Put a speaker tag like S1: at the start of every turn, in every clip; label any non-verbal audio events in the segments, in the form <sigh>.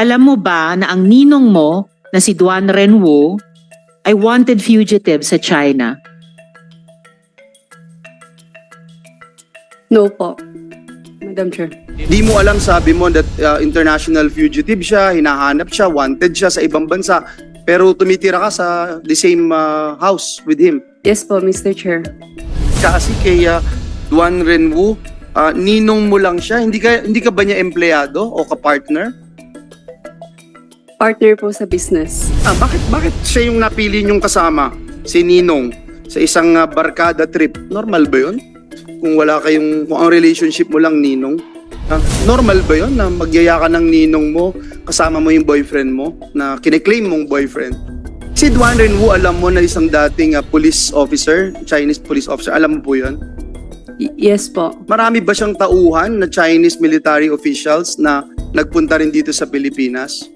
S1: alam mo ba na ang ninong mo na si Duan Renwu ay wanted fugitive sa China?
S2: No po, Madam Chair.
S3: Di mo alam, sabi mo, that uh, international fugitive siya, hinahanap siya, wanted siya sa ibang bansa, pero tumitira ka sa the same uh, house with him.
S2: Yes po, Mr. Chair.
S3: Kasi kay uh, Duan Renwu, uh, ninong mo lang siya, hindi ka, hindi ka ba niya empleyado o kapartner?
S2: Partner po sa business.
S3: Ah, bakit, bakit siya yung napili niyong kasama, si Ninong, sa isang uh, barkada trip? Normal ba yun? Kung wala kayong, kung ang relationship mo lang Ninong? Ah, normal ba yun na magyaya ka ng Ninong mo, kasama mo yung boyfriend mo, na kiniklaim mong boyfriend? Si Duan Renwu, alam mo na isang dating uh, police officer, Chinese police officer, alam mo po yun?
S2: Y- yes po.
S3: Marami ba siyang tauhan na Chinese military officials na nagpunta rin dito sa Pilipinas?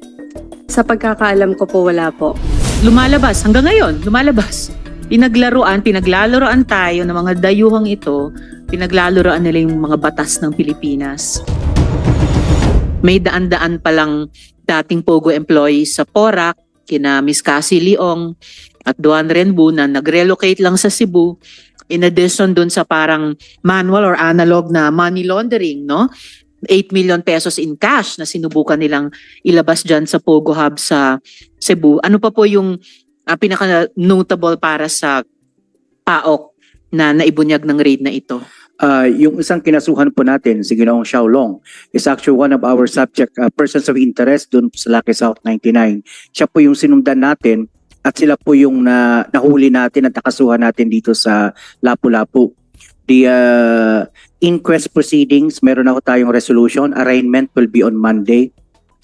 S2: Sa pagkakaalam ko po, wala po.
S1: Lumalabas, hanggang ngayon, lumalabas. Pinaglaruan, pinaglalaroan tayo ng mga dayuhang ito, pinaglalaroan nila yung mga batas ng Pilipinas. May daan-daan palang dating Pogo employees sa Porac, kina Miss Cassie Leong at Duan Renbu na nag-relocate lang sa Cebu in addition dun sa parang manual or analog na money laundering, no? 8 million pesos in cash na sinubukan nilang ilabas dyan sa Pogo Hub sa Cebu. Ano pa po yung ah, pinaka-notable para sa PAOK na naibunyag ng raid na ito?
S4: Uh, yung isang kinasuhan po natin, si Ginoong Xiaolong, is actually one of our subject uh, persons of interest dun sa Lucky South 99. Siya po yung sinundan natin at sila po yung na, nahuli natin at nakasuhan natin dito sa Lapu-Lapu. The uh, inquest proceedings, meron ako tayong resolution. Arraignment will be on Monday.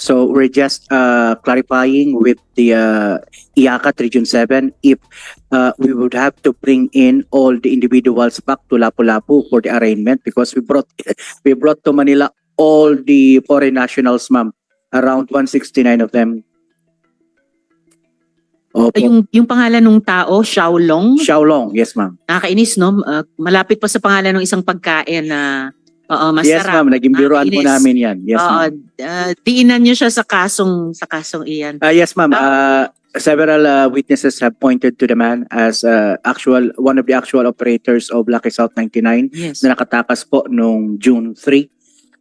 S4: So we're just uh, clarifying with the uh, IACAT Region 7 if uh, we would have to bring in all the individuals back to Lapu-Lapu for the arraignment because we brought <laughs> we brought to Manila all the foreign nationals, ma'am, around 169 of them. Opo.
S1: Yung, yung pangalan ng tao, Xiaolong,
S4: Xiaolong, yes ma'am.
S1: nakakainis, no? Ah, malapit pa sa pangalan ng isang pagkain na oo,
S4: Yes
S1: masarap.
S4: ma'am, naging biruan po namin yan. Yes ma'am.
S1: ah, diinan niyo siya sa kasong sa kasong iyan.
S4: Uh, yes ma'am, uh, several uh, witnesses have pointed to the man as uh, actual one of the actual operators of Lucky South 99.
S1: Yes.
S4: na nakatakas po noong June 3.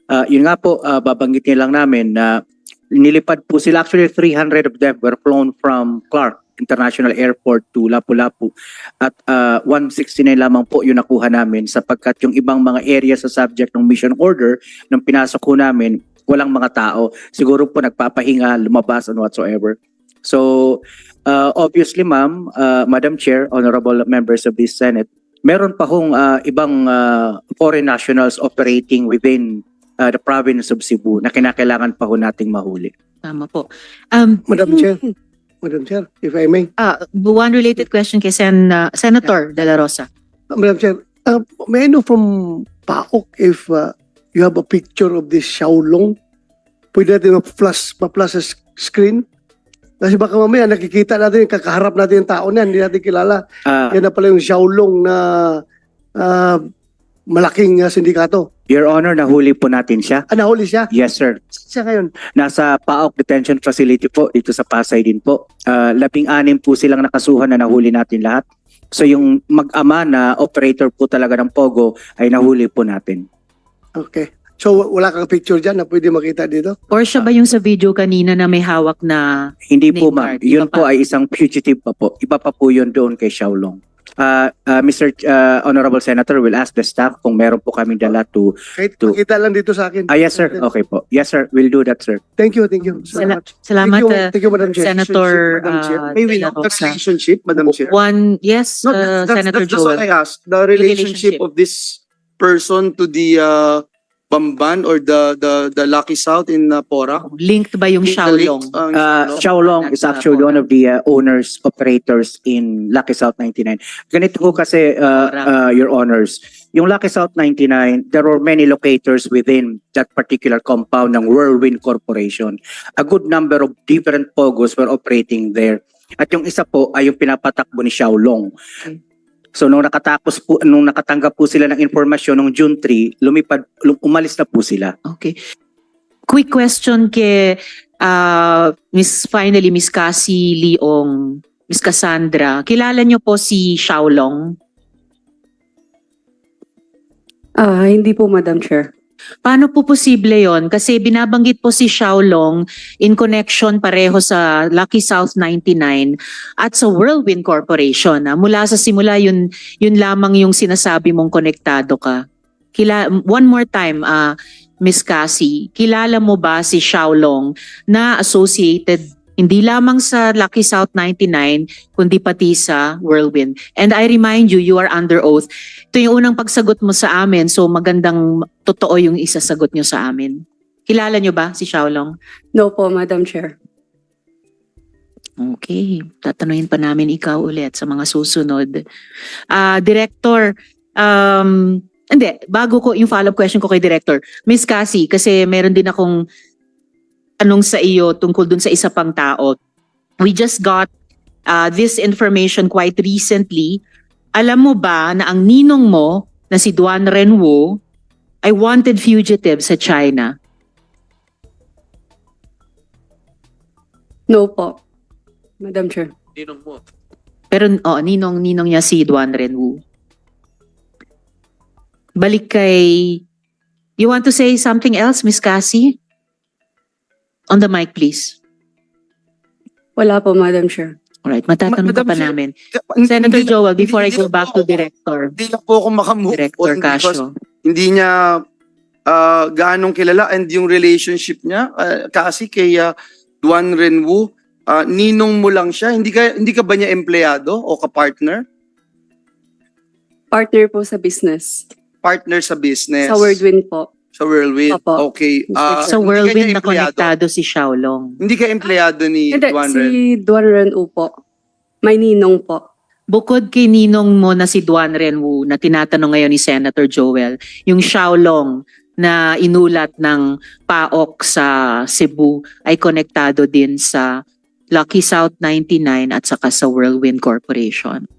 S4: Uh, yun nga po, uh, babanggitin lang namin na nilipad po sila. Actually, 300 of them were flown from Clark International Airport to Lapu-Lapu. At uh, 169 lamang po yung nakuha namin sapagkat yung ibang mga area sa subject ng mission order nang pinasok ko namin, walang mga tao. Siguro po nagpapahinga, lumabas and whatsoever. So, uh, obviously ma'am, uh, Madam Chair, honorable members of this Senate, meron pa hong uh, ibang uh, foreign nationals operating within uh, the province of Cebu na kinakailangan pa ho nating mahuli.
S1: Tama po. Um,
S5: Madam Chair, Madam Chair, if I may.
S1: ah, one related question kay Sen, ah, Senator De La Rosa.
S5: Uh, Madam Chair, uh, may I know from PAOK if uh, you have a picture of this Xiaolong? Pwede natin ma-plus, ma-plus sa screen? Kasi baka mamaya nakikita natin, kakaharap natin yung tao na, hindi natin kilala.
S4: Uh,
S5: Yan na pala yung Xiaolong na uh, malaking uh, sindikato.
S4: Your Honor, nahuli po natin siya.
S5: Ah, nahuli siya?
S4: Yes, sir.
S5: Siya ngayon.
S4: Nasa PAOK Detention Facility po, dito sa Pasay din po. Uh, labing-anim po silang nakasuhan na nahuli natin lahat. So yung mag-ama na operator po talaga ng Pogo ay nahuli po natin.
S5: Okay. So wala kang picture dyan na pwede makita dito?
S1: Or siya ba yung sa video kanina na may hawak na
S4: Hindi po ma'am.
S1: card, iba
S4: Yun po
S1: pa.
S4: ay isang fugitive pa po. Iba pa po yun doon kay Xiaolong. Uh, uh, Mr. Uh, Honorable Senator will ask the staff kung meron po kami dala to...
S5: Kahit
S4: To-
S5: makita lang dito sa akin.
S4: Ah, yes sir. Okay po. Yes sir. We'll do that sir.
S5: Thank you, thank you.
S1: Sala-
S5: Salamat.
S1: salamat
S5: thank you,
S1: ah,
S5: thank you, Madam Chair.
S1: Senator
S3: Madam Chair,
S1: ah,
S3: may we
S1: De La
S3: the
S1: Rosa.
S3: relationship, Madam Chair?
S1: One, yes,
S3: No,
S1: uh,
S3: that's, that's,
S1: Senator
S3: that's just what
S1: Joel.
S3: I asked. The relationship
S1: relationship.
S3: of this person to the uh, Bamban or the the the Lucky South in uh, Porac.
S1: Linked ba yung
S3: The
S1: Xiaolong?
S3: uh,
S4: Uh, Xiaolong is actually one of the uh, owners, operators in Lucky South 99. Ganito ko kasi, uh, uh, Your Honors, yung Lucky South 99, there were many locators within that particular compound ng Whirlwind Corporation. A good number of different pogos were operating there. At yung isa po ay yung pinapatakbo ni Xiaolong. So nung nakatapos po, nung nakatanggap po sila ng informasyon nung June 3, lumipad, lum- umalis na po sila.
S1: Okay. Quick question kay Ah, Miss finally Miss Cassie Leong, Miss Cassandra, kilala niyo po si Xiaolong?
S2: Ah, hindi po, Madam Chair.
S1: Paano po posible yon? Kasi binabanggit po si Xiaolong in connection pareho sa Lucky South 99 at sa Whirlwind Corporation. ah. Mula sa simula, yun, yun lamang yung sinasabi mong konektado ka. Kila, one more time, ah, Miss Cassie, kilala mo ba si Xiaolong na associated hindi lamang sa Lucky South 99, kundi pati sa Whirlwind. And I remind you, you are under oath. Ito yung unang pagsagot mo sa amin, so magandang totoo yung isasagot nyo sa amin. Kilala nyo ba si Xiaolong?
S2: No po, Madam Chair.
S1: Okay, tatanungin pa namin ikaw ulit sa mga susunod. Ah, Director, um, hindi, bago ko yung follow-up question ko kay Director, Miss Cassie, kasi meron din akong anong sa iyo tungkol dun sa isa pang tao. We just got uh, this information quite recently. Alam mo ba na ang ninong mo na si Duan Renwo ay wanted fugitive sa China?
S2: No po, Madam Chair.
S1: Pero oh, ninong ninong niya si Duan Renwu. Balik kay You want to say something else, Miss Cassie? On the mic, please.
S2: Wala po, Madam Chair.
S1: Alright, matatanong
S3: Ma-
S1: ka pa
S3: Chair,
S1: namin. Senator
S3: hindi-
S1: Joel, before I
S3: hindi
S1: go
S3: lang
S1: back to Director,
S3: Hindi lang po ako makamove
S1: Director
S3: on
S1: Casio.
S3: hindi niya uh, gaanong kilala and yung relationship niya uh, kasi kay uh, Duan Renwu, uh, ninong mo lang siya. Hindi ka hindi ka ba niya empleyado o ka-partner?
S2: Partner po sa business.
S3: Partner sa business.
S2: Sa Wordwin po.
S3: Sa Whirlwind.
S2: Opo.
S3: Okay. Uh,
S1: sa
S3: hindi ka
S1: whirlwind na konektado si Xiaolong.
S3: Hindi ka empleyado ni
S2: Hindi,
S3: Duan
S2: si
S3: Ren.
S2: Duan Ren U po. May ninong po.
S1: Bukod kay ninong mo na si Duan Renwu na tinatanong ngayon ni Senator Joel, yung Xiaolong na inulat ng PAOK sa Cebu ay konektado din sa Lucky South 99 at saka sa Whirlwind Corporation.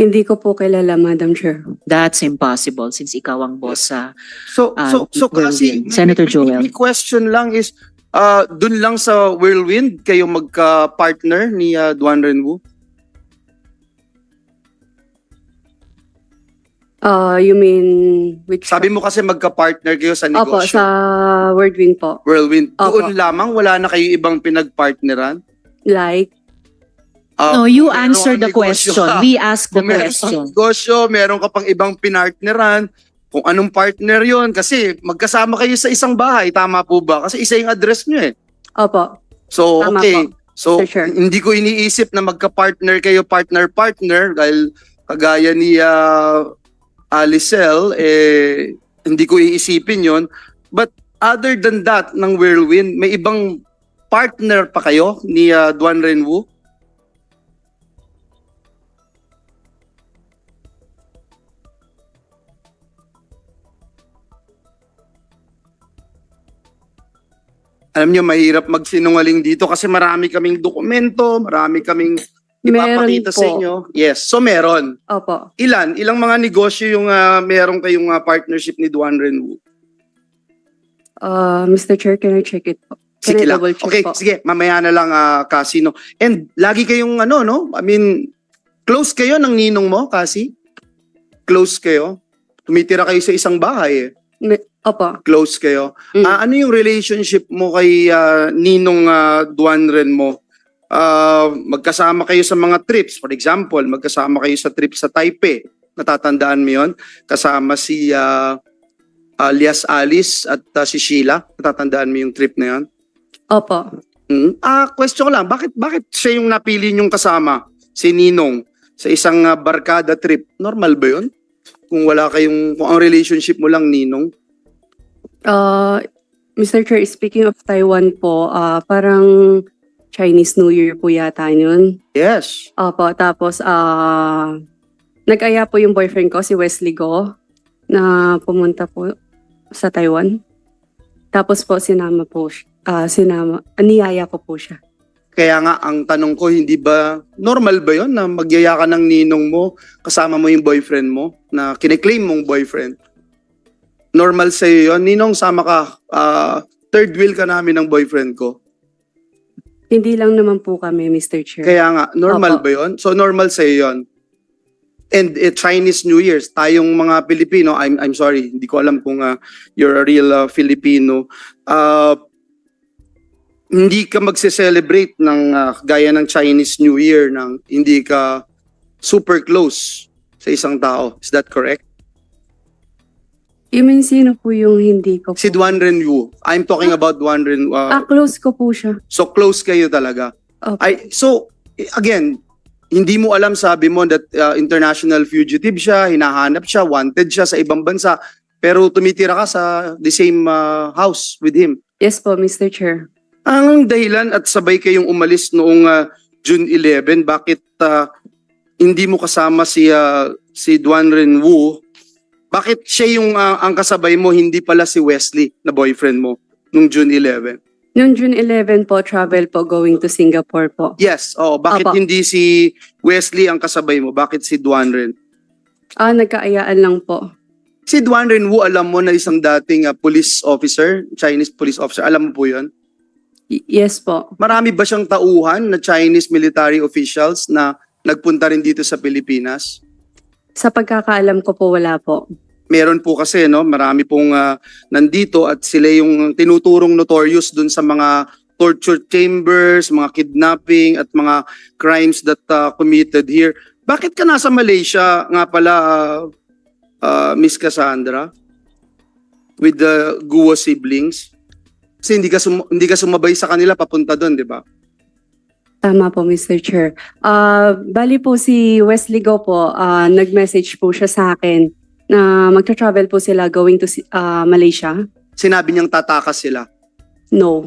S2: Hindi ko po kilala, Madam Chair.
S1: That's impossible since ikaw ang boss sa
S3: So,
S1: Ah,
S3: so, so kasi,
S1: Whirlwind. Senator
S3: may-
S1: Joel.
S3: may question lang is, uh, dun lang sa Whirlwind, kayo magka-partner ni uh, Duan Renwu?
S2: Uh, you mean which?
S3: Sabi mo kasi magka-partner kayo sa
S2: Opo,
S3: negosyo.
S2: sa Wordwin po.
S3: Whirlwind.
S2: Opo.
S3: Doon lamang, wala na kayo ibang pinag-partneran?
S2: Like,
S3: Ah,
S1: No, you answer the question.
S3: ka.
S1: We ask the
S3: meron
S1: question.
S3: negosyo, meron ka pang ibang pinartneran, kung anong partner yon kasi magkasama kayo sa isang bahay, tama po ba? Kasi isa yung address nyo eh.
S2: opo.
S3: So,
S2: Tama
S3: okay. So,
S2: For sure.
S3: hindi ko iniisip na magka-partner kayo, partner-partner, dahil kagaya ni uh, Alicel, eh, hindi ko iisipin yon But other than that, ng Whirlwind, may ibang partner pa kayo ni uh, Duan Renwu? Alam niyo, mahirap magsinungaling dito kasi marami kaming dokumento, marami kaming
S2: Meron
S3: ipapakita sa inyo. Yes, so meron.
S2: Opo.
S3: Ilan? Ilang mga negosyo yung uh, meron kayong uh, partnership ni Duan Renwu?
S2: Uh, Mr. Chair, can I check it po? Can
S3: Sige
S2: I
S3: lang.
S2: double check
S3: Okay,
S2: po?
S3: sige, mamaya na lang uh, kasi no. And lagi kayong ano no? I mean, close kayo ng ninong mo kasi? Close kayo? Tumitira kayo sa isang bahay eh.
S2: Opo.
S3: Close kayo.
S2: Mm.
S3: Ah, ano yung relationship mo kay ah, ninong uh, Duan Ren mo? Ah, magkasama kayo sa mga trips. For example, magkasama kayo sa trip sa Taipei. Natatandaan mo yun? Kasama si ah, alias Alice at ah, si Sheila. Natatandaan mo yung trip na yun?
S2: Opo.
S3: Hmm? Ah, question ko lang, bakit bakit siya yung napili niyong kasama, si Ninong, sa isang ah, barkada trip? Normal ba 'yun? Kung wala kayong kung ang relationship mo lang Ninong?
S2: Uh, Mr. Chair, speaking of Taiwan po, uh, parang Chinese New Year po yata yun.
S3: Yes.
S2: Opo, tapos uh, nag-aya po yung boyfriend ko, si Wesley Go, na pumunta po sa Taiwan. Tapos po sinama po, siya- ah, sinama, niyaya ko po siya.
S3: Kaya nga ang tanong ko, hindi ba normal ba 'yon na magyaya ka ng ninong mo kasama mo yung boyfriend mo na kine-claim mong boyfriend? Normal sa 'yon, ninong sama ka, ah, third wheel ka namin ng boyfriend ko.
S2: Hindi lang naman po kami, Mr. Chair.
S3: Kaya nga, normal
S2: Opo.
S3: ba yun? So normal sa'yo yun? And eh, Chinese New Year's, tayong mga Pilipino, I'm, I'm sorry, hindi ko alam kung ah, you're a real ah, Filipino, ah, hindi ka magse-celebrate ng ah, gaya ng Chinese New Year ng hindi ka super close sa isang tao. Is that correct?
S2: You mean sino po yung hindi ko po?
S3: Si Duan Renwu. I'm talking about Duan Renwu. ah,
S2: Ah, close ko po siya.
S3: So close kayo talaga.
S2: Opo.
S3: Ay so again, hindi mo alam sabi mo that uh, international fugitive siya, hinahanap siya, wanted siya sa ibang bansa, pero tumitira ka sa the same uh, house with him.
S2: Yes po, Mr. Chair.
S3: Ang dahilan at sabay kayong umalis noong uh, June 11, bakit uh, hindi mo kasama si uh, si Duan Renwu? Bakit siya yung uh, ang kasabay mo, hindi pala si Wesley na boyfriend mo nung June 11?
S2: Noong June 11 po, travel po going to Singapore po.
S3: Yes, oh, bakit
S2: Apo.
S3: hindi si Wesley ang kasabay mo? Bakit si Duan Ren?
S2: Ah, nagkaayaan lang po.
S3: Si Duan Ren Wu, alam mo na isang dating uh, police officer, Chinese police officer, alam mo po yun?
S2: Yes po.
S3: Marami ba siyang tauhan na Chinese military officials na nagpunta rin dito sa Pilipinas?
S2: Sa pagkakaalam ko po, wala po.
S3: Meron po kasi, no, marami pong uh, nandito at sila yung tinuturong notorious dun sa mga torture chambers, mga kidnapping at mga crimes that uh, committed here. Bakit ka nasa Malaysia nga pala, uh, uh, Miss Cassandra? With the Guo siblings? Kasi hindi ka, sum- hindi ka sumabay sa kanila papunta doon, di ba?
S2: Tama po, Mr. Chair. Ah, bali po si Wesley Go po, ah, nag-message po siya sa akin na magta-travel po sila going to si- ah, Malaysia.
S3: Sinabi niyang tatakas sila.
S2: No.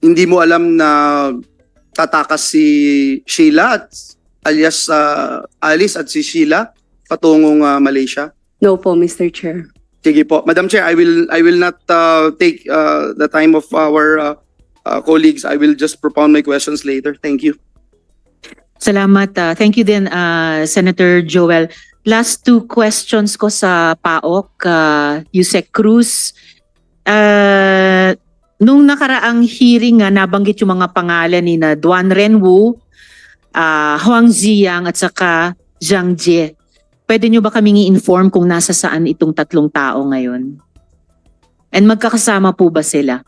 S3: Hindi mo alam na tatakas si Sheila at alias uh, Alice at si Sheila patungong uh, Malaysia.
S2: No po, Mr. Chair.
S3: Sige po. Madam Chair, I will I will not uh, take uh, the time of our uh, uh, colleagues. I will just propound my questions later. Thank you.
S1: Salamat. ah. thank you din, ah, Senator Joel. Last two questions ko sa PAOK, uh, Yusek Cruz. Ah, nung nakaraang hearing nga, nabanggit yung mga pangalan ni na Duan Renwu, ah, Huang Ziyang at saka Zhang Jie. Pwede nyo ba kaming i-inform kung nasa saan itong tatlong tao ngayon? And magkakasama po ba sila?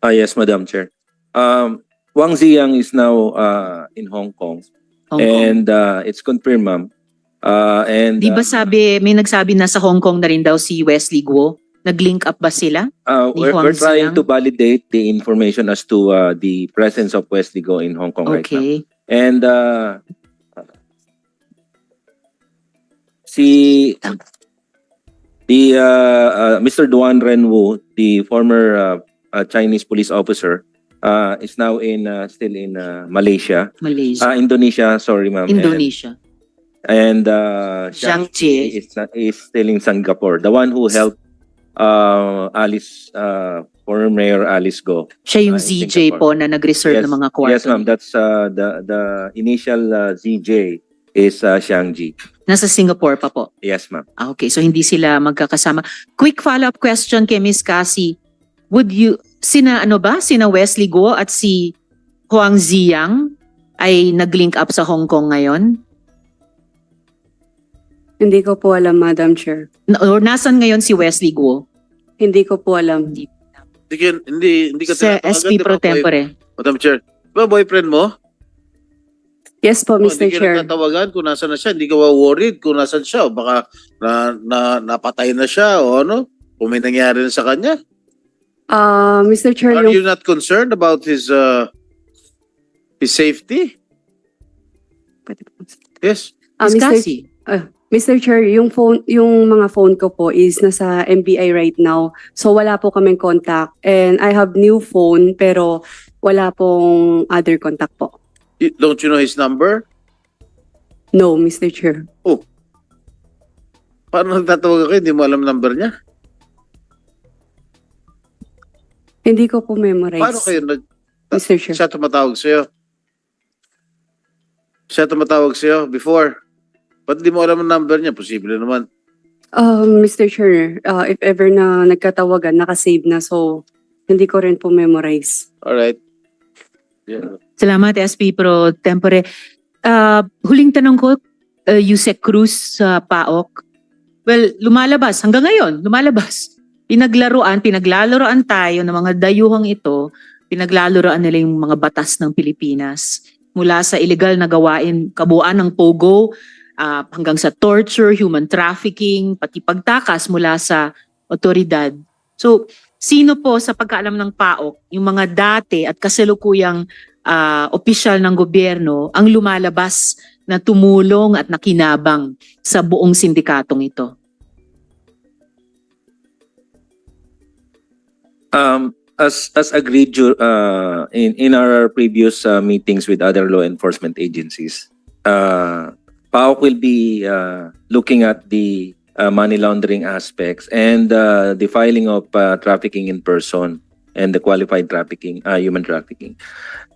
S6: Ah, yes, Madam Chair. Um, Wang Ziyang is now uh, in Hong Kong
S1: Hong Kong?
S6: and uh, it's confirmed, ma'am. Uh, and
S1: Di ba
S6: uh,
S1: sabi, may nagsabi na sa Hong Kong na rin daw si Wesley Guo? Nag-link up ba sila?
S6: uh,
S1: ni
S6: we're, we're trying to validate the information as to uh, the presence of Wesley Go in Hong Kong right now.
S1: Okay.
S6: And uh, si the uh, uh, Mr. Duan Renwu, the former uh, uh, Chinese police officer, uh, is now in uh, still in uh, Malaysia.
S1: Malaysia.
S6: Ah, Indonesia, sorry ma'am.
S1: Indonesia.
S6: And, and uh,
S1: Zhang
S6: Zhang
S1: Jie.
S6: is, is still in Singapore. The one who helped uh, Alice, uh, former Mayor Alice go.
S1: Siya yung
S6: in
S1: ZJ
S6: Singapore.
S1: po na nag-reserve ng mga kwarto.
S6: Yes ma'am, that's uh, the the initial uh, ZJ is uh, Xiangji.
S1: Nasa Singapore pa po.
S6: Yes ma'am.
S1: Ah, okay, so hindi sila magkakasama. Quick follow-up question kay Miss Cassie. Would you, sina ano ba, sina Wesley Guo at si Huang Ziyang ay nag-link up sa Hong Kong ngayon?
S2: Hindi ko po alam, Madam Chair.
S1: Na- Or nasan ngayon si Wesley Guo?
S2: Hindi ko po alam.
S7: Hindi, ka- hindi, hindi ka
S1: Sa
S7: tinatawagan,
S1: SP
S7: di ba,
S1: Pro
S7: boy-
S1: Tempore.
S7: Madam Chair. Di ba boyfriend mo?
S2: Yes po,
S7: Oh,
S2: Mr.
S7: Hindi ka
S2: Chair.
S7: natatawagan kung nasan na siya. Hindi ka worried kung nasan siya. O baka na, na, napatay na siya o ano. Kung may nangyari na sa kanya.
S2: Ah, Mr. Chair,
S7: Are
S2: yung
S7: you not concerned about his uh, his safety? Yes.
S2: Ah,
S1: Miss
S2: Mr.
S1: Cassie.
S2: Mr. Chair, yung phone, yung mga phone ko po is nasa MBI right now. So wala po kaming contact. And I have new phone pero wala pong other contact po.
S7: You- Don't you know his number?
S2: No, Mr. Chair.
S7: Paano nagtatawag ka? Hindi mo alam number niya?
S2: Hindi ko po memorize.
S7: Paano kayo nag...
S2: Mr. Chair.
S7: Siya tumatawag sa'yo? Siya tumatawag sa'yo before? Ba't di mo alam ang number niya? Posible naman.
S2: Um, Mr. Chair, uh, if ever na nagkatawagan, nakasave na. So, hindi ko rin po memorize.
S7: Alright. Yeah.
S1: Salamat, SP Pro Tempore. Ah, huling tanong ko, uh, Yusek Cruz sa PAOK. Well, lumalabas, hanggang ngayon, lumalabas. Pinaglaruan, pinaglalaroan tayo ng mga dayuhang ito, pinaglalaroan nila yung mga batas ng Pilipinas. Mula sa illegal na gawain, kabuuan ng POGO, ah, hanggang sa torture, human trafficking, pati pagtakas mula sa otoridad. So, sino po sa pagkaalam ng PAOK, yung mga dati at kasalukuyang ah, opisyal ng gobyerno ang lumalabas na tumulong at nakinabang sa buong sindikatong ito.
S6: Um, as as agreed uh, in in our previous uh, meetings with other law enforcement agencies, uh, PAOK will be uh, looking at the uh, money laundering aspects and uh, the filing of uh, trafficking in person and the qualified trafficking, uh, human trafficking.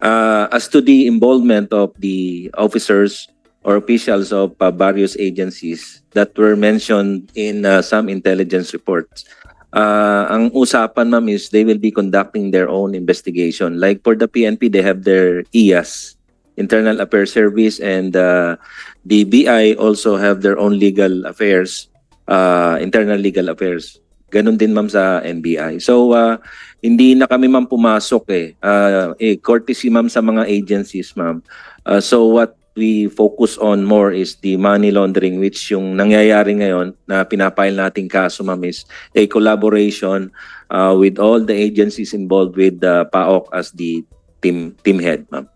S6: Uh, as to the involvement of the officers or officials of uh, various agencies that were mentioned in uh, some intelligence reports, uh, ang usapan ma'am is they will be conducting their own investigation. Like for the PNP, they have their IAS, Internal Affairs Service, and uh, the BI also have their own legal affairs, uh, internal legal affairs. Ganon din ma'am sa NBI. So, uh, hindi na kami ma'am pumasok eh. Uh, eh courtesy ma'am sa mga agencies ma'am. Uh, so what we focus on more is the money laundering which yung nangyayari ngayon na pinapile nating kaso ma'am is a collaboration uh, with all the agencies involved with the PAOK as the team team head, ma'am.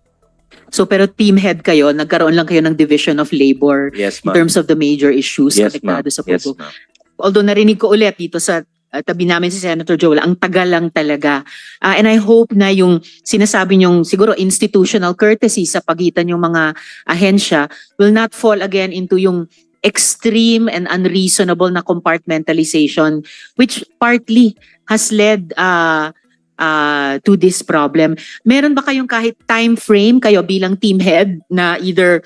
S1: So pero team head kayo, nagkaroon lang kayo ng division of labor
S6: Yes,
S1: in
S6: ma'am.
S1: terms of the major issues
S6: Yes, ma'am.
S1: apektado sa
S6: Yes,
S1: POGO.
S6: ma'am.
S1: Although narinig ko ulit dito sa uh, tabi namin si Senator Joel, ang tagal lang talaga. Ah, and I hope na yung sinasabi niyong siguro institutional courtesy sa pagitan yung mga ahensya will not fall again into yung extreme and unreasonable na compartmentalization which partly has led uh, uh, to this problem. Meron ba kayong kahit time frame kayo bilang team head na either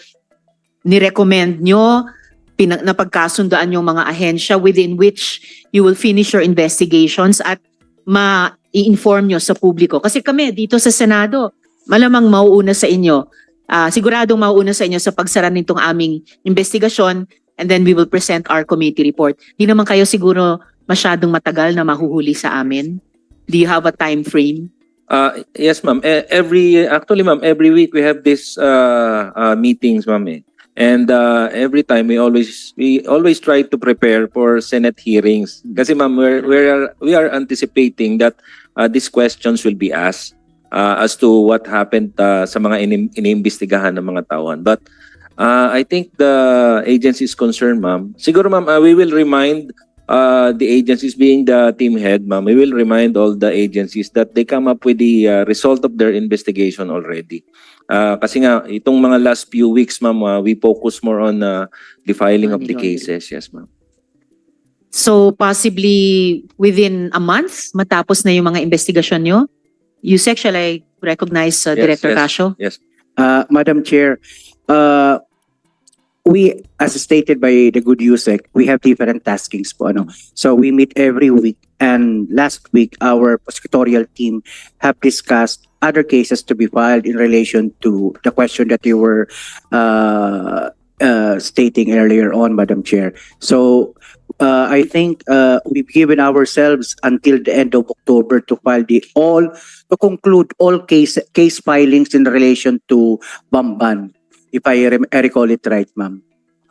S1: nirecommend nyo pinag napagkasundoan yung mga ahensya within which you will finish your investigations at ma-inform nyo sa publiko. Kasi kami dito sa Senado, malamang mauuna sa inyo. Ah, siguradong mauuna sa inyo sa pagsara nitong aming investigasyon and then we will present our committee report. Di naman kayo siguro masyadong matagal na mahuhuli sa amin. Do you have a time frame?
S6: Uh, yes, ma'am. E- Every actually, ma'am, every week we have this uh, uh, meetings, ma'am. eh. And uh, every time we always we always try to prepare for Senate hearings. Kasi ma'am, we're, we're we are anticipating that uh, these questions will be asked uh, as to what happened uh, sa mga inim- iniimbestigahan ng mga tauhan. But uh, I think the agency is concerned, ma'am. Siguro, ma'am, uh, we will remind uh, the agencies being the team head, ma'am, we will remind all the agencies that they come up with the uh, result of their investigation already. Uh, kasi nga, itong mga last few weeks, ma'am, uh, we focus more on uh, the filing of the cases. Yes, ma'am.
S1: So possibly within a month matapos na yung mga investigasyon nyo? Yusek, shall I recognize uh,
S6: Yes,
S1: Director
S6: yes.
S1: Casio?
S4: Uh, Madam Chair, uh, we, as stated by the good USEC, we have different taskings po. Ano? So we meet every week and last week our prosecutorial team have discussed other cases to be filed in relation to the question that you were uh, uh, stating earlier on, Madam Chair. So uh, I think uh, we've given ourselves until the end of October to file the all to conclude all case case filings in relation to Bamban. If I, rem- I recall it right, ma'am.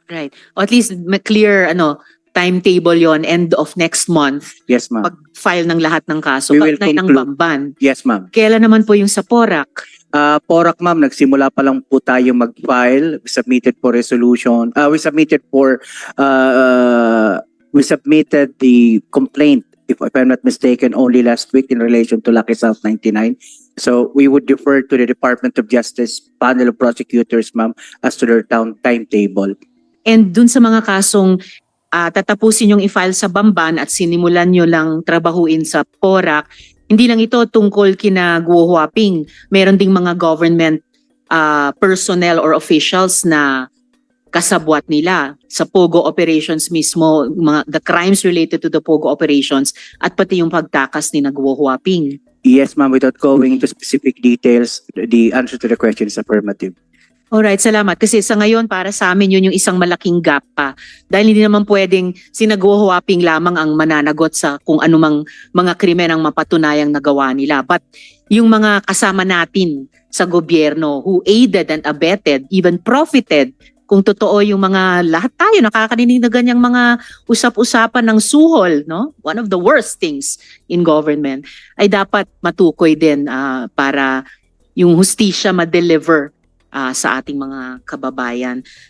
S1: Right. O at least ma- clear ano timetable yon end of next month
S4: Yes, ma'am.
S1: pag-file ng lahat ng kaso.
S4: We will
S1: Kaugnay ng
S4: conclude.
S1: Bamban.
S4: Yes, ma'am.
S1: Kailan naman po yung sa Porac?
S4: Uh, Porak, ma'am, nagsimula pa lang po tayo mag-file. We submitted for resolution. Uh, we submitted for, uh, we submitted the complaint, if, if I'm not mistaken, only last week in relation to Lucky South 99. So we would defer to the Department of Justice panel of prosecutors, ma'am, as to their town timetable.
S1: And dun sa mga kasong ah, tatapusin yung i-file sa Bamban at sinimulan nyo lang trabahuin sa Porac, hindi lang ito tungkol kina Guo Huaping. Meron ding mga government ah, personnel or officials na kasabwat nila sa Pogo operations mismo, mga, the crimes related to the Pogo operations at pati yung pagtakas ni Nagwo Huaping.
S4: Yes, ma'am, without going into specific details, the answer to the question is affirmative.
S1: Alright, salamat. Kasi sa ngayon, para sa amin, yun yung isang malaking gap pa. Dahil hindi naman pwedeng sinagwahuaping lamang ang mananagot sa kung anumang mga krimen ang mapatunayang nagawa nila. But yung mga kasama natin sa gobyerno who aided and abetted, even profited, kung totoo yung mga lahat tayo nakakarinig na ganyang mga usap-usapan ng suhol, no? One of the worst things in government ay dapat matukoy din ah, para yung hustisya ma-deliver ah, sa ating mga kababayan.